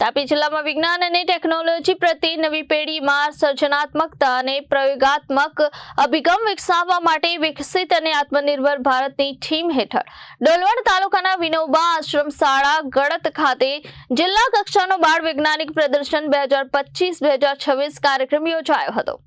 તાપી જિલ્લામાં વિજ્ઞાન અને ટેકનોલોજી પ્રત્યે નવી પેઢીમાં સર્જનાત્મકતા અને પ્રયોગાત્મક અભિગમ વિકસાવવા માટે વિકસિત અને આત્મનિર્ભર ભારતની થીમ હેઠળ. ડોલવણ તાલુકાના વિનોબા આશ્રમ શાળા ગળત ખાતે જિલ્લા કક્ષાનો બાળ વૈજ્ઞાનિક પ્રદર્શન બે હજાર પચીસ, બે હજાર છવ્વીસ કાર્યક્રમ યોજાયો હતો.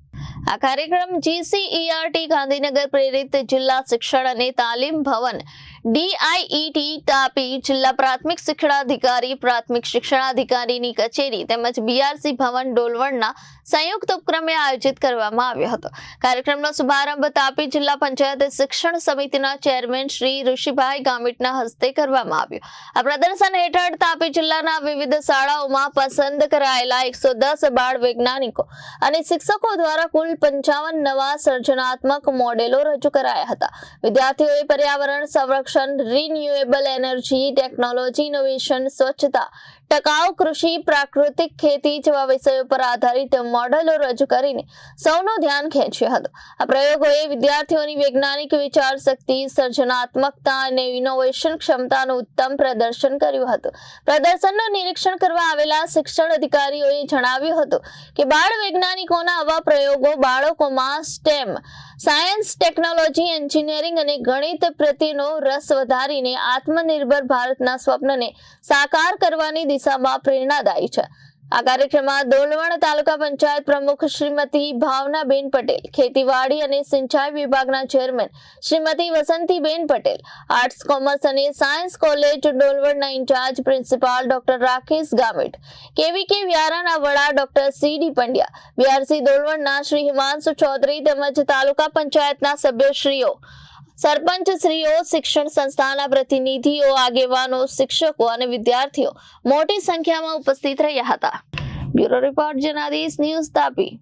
આ કાર્યક્રમ જીસીઈઆરટી ગાંધીનગર પ્રેરિત જિલ્લા શિક્ષણ અને તાલીમ ભવન ડીઆઈઈટી તાપી જિલ્લા પ્રાથમિક શિક્ષણાધિકારી, પ્રાથમિક શિક્ષણાધિકારીની કચેરી તેમજ બીઆરસી ભવન ડોલવણના સંયુક્ત ઉપક્રમે આયોજિત કરવામાં આવ્યો હતો. કાર્યક્રમનો શુભારંભ તાપી જિલ્લા પંચાયત શિક્ષણ સમિતિના ચેરમેન શ્રી ઋષિભાઈ ગામિટના હસ્તે કરવામાં આવ્યો. આ પ્રદર્શન હેઠળ તાપી જિલ્લાના વિવિધ શાળાઓમાં પસંદ કરાયેલા એકસો દસ બાળ વૈજ્ઞાનિકો અને શિક્ષકો દ્વારા કુલ પંચાવન નવા સર્જનાત્મક મોડેલો રજૂ કરાયા હતા. વિદ્યાર્થીઓએ પર્યાવરણ સંરક્ષણ રિન્યુએબલ એનર્જી ટેકનોલોજી ઇનોવેશન સ્વચ્છતા ટકાઉ કૃષિ, પ્રાકૃતિક ખેતી જેવા વિષયો પર આધારિત મોડેલો રજૂ કરીને સૌનું ધ્યાન ખેંચ્યું હતું. આ પ્રયોગોએ વિદ્યાર્થીઓની વૈજ્ઞાનિક વિચાર શક્તિ, સર્જનાત્મકતા અને ઇનોવેશન ક્ષમતાનું ઉત્તમ પ્રદર્શન કર્યું હતું. પ્રદર્શનનું નિરીક્ષણ કરવા આવેલા શિક્ષણ અધિકારીઓએ જણાવ્યું હતું કે બાળ વૈજ્ઞાનિકોના આવા પ્રયોગો બાળકોમાં સ્ટેમ સાયન્સ ટેકનોલોજી એન્જિનિયરિંગ અને ગણિત પ્રત્યેનો રસ વધારીને આત્મનિર્ભર ભારતના સ્વપ્નને સાકાર કરવાની દિશામાં પ્રેરણાદાયી છે. આ કાર્યક્રમમાં દોલવણ તાલુકા પંચાયત પ્રમુખ શ્રીમતી ભાવનાબેન પટેલ, ખેતીવાડી અને સિંચાઈ વિભાગના chairman Shrimati Vasantiben Patel, arts, commerce અને science college ડોલવણના in-charge principal doctor Rakesh Gamit KVK વ્યારાના વડા doctor C D Pandya BRC દોલવણના Shri Himanshu Chaudhary તેમજ તાલુકા પંચાયતના સભ્યશ્રીઓ સરપંચ શ્રીઓ શિક્ષણ સંસ્થાના પ્રતિનિધિઓ, આગેવાનો, શિક્ષકો અને વિદ્યાર્થીઓ મોટી સંખ્યામાં ઉપસ્થિત રહ્યા હતા. Bureau report Janadesh news Tapi.